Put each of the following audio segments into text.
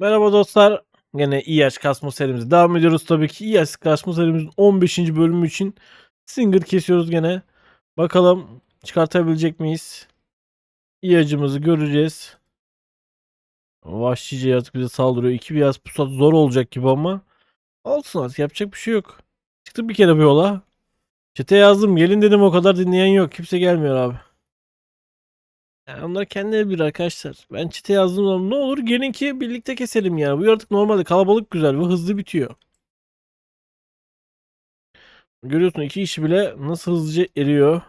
Merhaba dostlar. Gene İyaş kasma serimize devam ediyoruz tabii ki. İyaş kasma serimizin 15. bölümü için Singer kesiyoruz gene. Bakalım çıkartabilecek miyiz? İyacımızı göreceğiz. Vahşice yaratık bize saldırıyor. İki biraz pusat zor olacak gibi ama olsun artık yapacak bir şey yok. Çıktım bir kere bir yola. Çete yazdım gelin dedim o kadar dinleyen yok. Kimse gelmiyor abi. Yani onlar kendileri bir arkadaşlar. Ben çite yazdım zaman ne olur gelin ki birlikte keselim yani. Bu yaratık normalde kalabalık güzel ve hızlı bitiyor. Görüyorsun iki kişi bile nasıl hızlıca eriyor.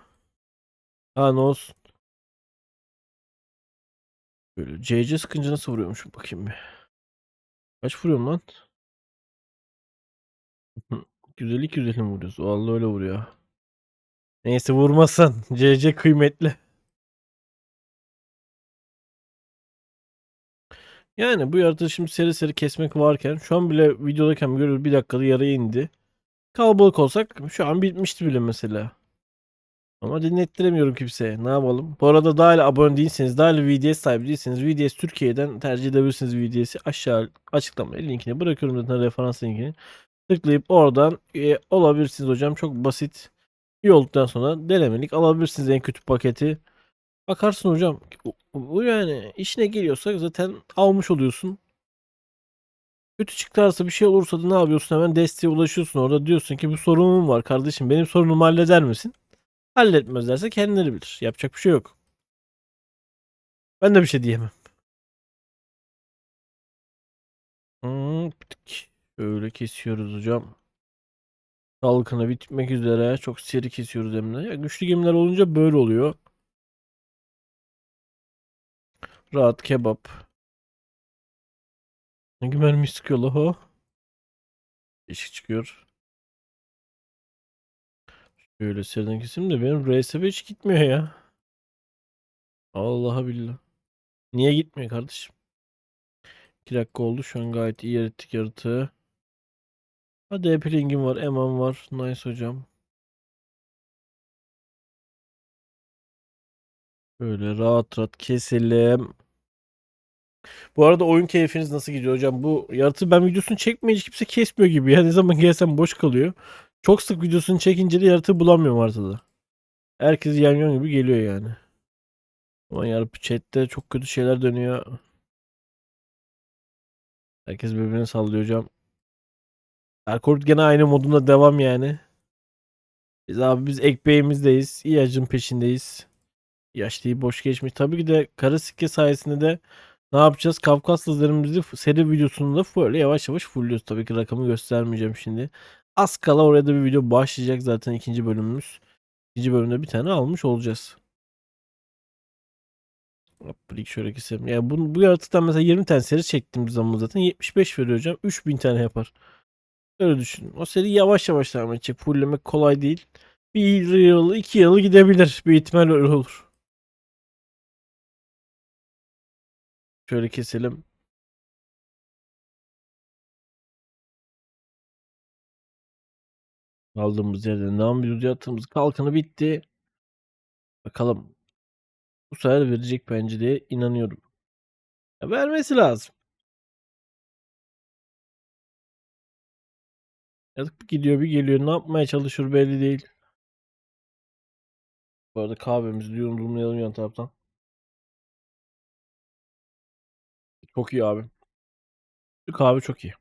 Ha ne olsun. Böyle CC sıkınca nasıl vuruyormuşum bakayım bir. Kaç vuruyorum lan? Hı, 250 250 mi vuruyorsun? Vallahi öyle vuruyor. Neyse vurmasan. CC kıymetli. Yani bu yaratığı şimdi seri seri kesmek varken şu an bile videodayken görüyoruz bir dakikada yaraya indi. Kalabalık olsak şu an bitmişti bile mesela. Ama dinlettiremiyorum kimseye. Ne yapalım? Bu arada daha hala abone değilseniz, daha hala VDS sahibi değilseniz VDS Türkiye'den tercih edebilirsiniz VDS'i. Aşağı açıklamaya linkini bırakıyorum zaten referans linkini. Tıklayıp oradan üye olabilirsiniz hocam. Çok basit. Üye olduktan sonra denemelik alabilirsiniz en kötü paketi. Bakarsın hocam. Bu- yani işine geliyorsa zaten almış oluyorsun. Kötü çıkarsa bir şey olursa da ne yapıyorsun? Hemen desteğe ulaşıyorsun. Orada diyorsun ki bu sorunum var kardeşim. Benim sorunumu halleder misin? Halletmezlerse kendileri bilir. Yapacak bir şey yok. Ben de bir şey diyemem. Şöyle kesiyoruz hocam. Kalkına bitmek üzere. Çok seri kesiyoruz hem de. Ya güçlü gemiler olunca böyle oluyor. Rahat kebap. Ne gümermi sıkıyor la o. Değişik çıkıyor. Şöyle seriden kesim de benim RSB hiç gitmiyor ya. Allah'a billah. Niye gitmiyor kardeşim? 2 dakika oldu. Şu an gayet iyi erittik yaratığı. Hadi Appleing'im var. Eman var. Nice hocam. Böyle rahat rahat keselim. Bu arada oyun keyfiniz nasıl gidiyor hocam? Bu yaratığı ben videosunu çekmeyince kimse kesmiyor gibi. Yani ne zaman gelsem boş kalıyor. Çok sık videosunu çekince de yaratığı bulamıyorum ortada. Herkes yan yan gibi geliyor yani. Ama yarın chatte çok kötü şeyler dönüyor. Herkes birbirini sallıyor hocam. Erkort gene aynı modunda devam yani. Biz abi biz ekmeğimizdeyiz. İyacın peşindeyiz. Yaşlıyı boş geçmiş. Tabii ki de kara sikke sayesinde de ne yapacağız? Kafkas Lazer'imizi f- seri videosunu da böyle yavaş yavaş fullüyoruz. Tabii ki rakamı göstermeyeceğim şimdi. Az kala oraya da bir video başlayacak zaten ikinci bölümümüz. İkinci bölümde bir tane almış olacağız. Hop, şöyle keselim. Yani bu, bu yaratıktan mesela 20 tane seri çektiğimiz zaman zaten 75 veriyor hocam. 3000 tane yapar. Öyle düşün. O seri yavaş yavaş devam edecek. Fulllemek kolay değil. Bir yıl, iki yıl gidebilir. Bir ihtimal öyle olur. Şöyle keselim. Aldığımız yerden devam ediyoruz. Yatığımız kalkanı bitti. Bakalım. Bu sefer verecek bence diye inanıyorum. Ya vermesi lazım. Yazık bir gidiyor bir geliyor. Ne yapmaya çalışır belli değil. Bu arada kahvemizi yudumlayalım yan taraftan. Çok iyi abi. Bu kahve çok iyi.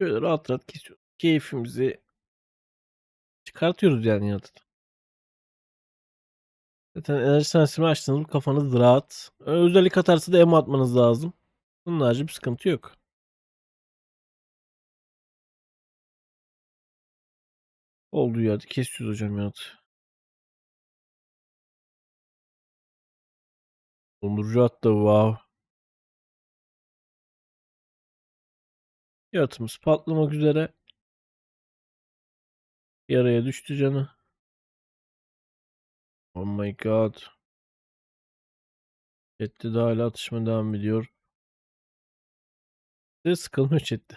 Böyle rahat rahat kesiyoruz. Keyfimizi çıkartıyoruz yani yaratıktan. Zaten enerji sensörünü açtığınız kafanız rahat. Özellik atarsa da emo atmanız lazım. Bunun harici bir sıkıntı yok. Olduğu yerde kesiyoruz hocam yaratığı. Dondurucu attı wow. Yaratımız patlamak üzere. Yaraya düştü canı. Oh my god. Chat'te de hala atışma devam ediyor. De sıkılmıyor chat'te.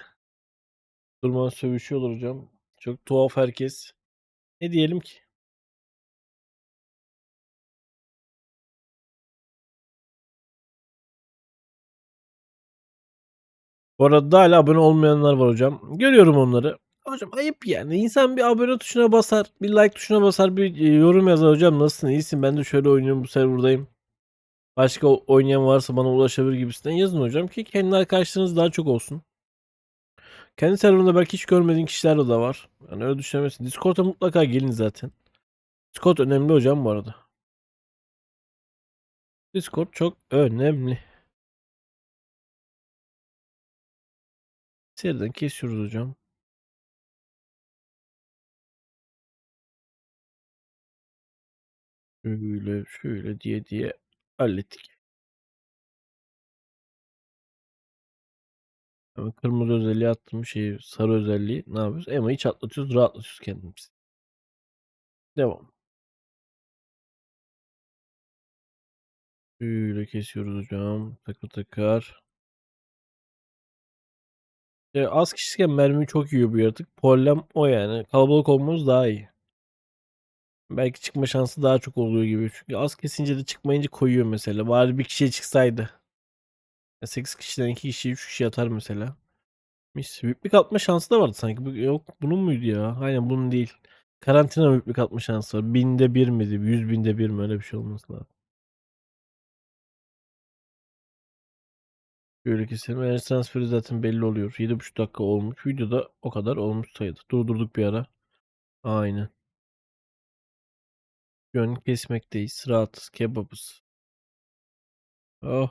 Durmadan sövüşüyorlar hocam. Çok tuhaf herkes. Ne diyelim ki? Bu arada hala abone olmayanlar var hocam. Görüyorum onları. Hocam ayıp yani. İnsan bir abone tuşuna basar, bir like tuşuna basar, bir e, yorum yazar. Hocam nasılsın? İyisin. Ben de şöyle oynuyorum bu serverdayım. Başka oynayan varsa bana ulaşabilir gibisinden yazın hocam ki kendi arkadaşlarınız daha çok olsun. Kendi serverında belki hiç görmediğin kişiler de var. Yani öyle düşünemezsin. Discord'a mutlaka gelin zaten. Discord önemli hocam bu arada. Discord çok önemli. Seriden kesiyoruz hocam. Şöyle şöyle diye diye hallettik. Ama kırmızı özelliği attım şeyi sarı özelliği ne yapıyoruz? Emma'yı çatlatıyoruz rahatlatıyoruz kendimizi. Devam. Şöyle kesiyoruz hocam. Takır takar. E, az kişiyken mermi çok yiyor bu yaratık. Problem o yani. Kalabalık olmamız daha iyi. Belki çıkma şansı daha çok oluyor gibi. Çünkü az kesince de çıkmayınca koyuyor mesela. Bari bir kişiye çıksaydı. 8 kişiden 2 kişi 3 kişi atar mesela. Mis. Büyüklük atma şansı da vardı sanki. Yok bunun muydu ya? Aynen bunun değil. Karantina büyüklük atma şansı var. Binde bir miydi? Yüz binde bir mi? Öyle bir şey olması lazım. Böyle keselim. Enerji transferi zaten belli oluyor. 7,5 dakika olmuş. Videoda o kadar olmuş sayılır. Durdurduk bir ara. Aynen. Yön kesmekteyiz. Rahatız. Kebabız. Oh.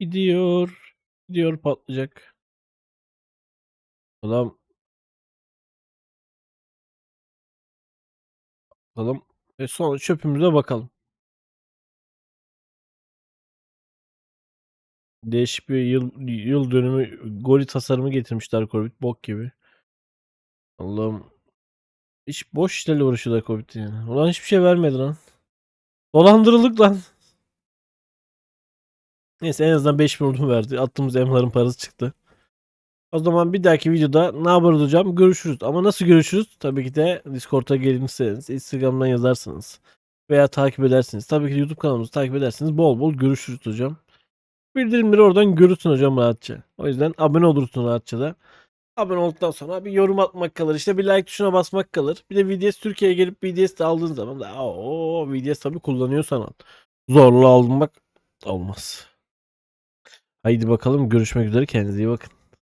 Gidiyor. Gidiyor patlayacak. Ulan bakalım. E sonra çöpümüze bakalım. Değişik bir yıl, yıl dönümü goli tasarımı getirmişler Corbett. Bok gibi. Allah'ım. Hiç boş işlerle uğraşıyorlar Corbett yani. Ulan hiçbir şey vermedi lan. Dolandırıldık lan. Neyse en azından 5000 ordum verdi. Attığımız emların parası çıktı. O zaman bir dahaki videoda ne yaparız hocam? Görüşürüz. Ama nasıl görüşürüz? Tabii ki de Discord'a gelirseniz, Instagram'dan yazarsınız. Veya takip edersiniz. Tabii ki YouTube kanalımızı takip edersiniz. Bol bol görüşürüz hocam. Bildirimleri oradan görürsün hocam rahatça. O yüzden abone olursun rahatça da. Abone olduktan sonra bir yorum atmak kalır. İşte bir like tuşuna basmak kalır. Bir de VDS Türkiye'ye gelip VDS de aldığın zaman da o VDS tabii kullanıyorsan al. Zorla almak olmaz. Haydi bakalım görüşmek üzere kendinize iyi bakın.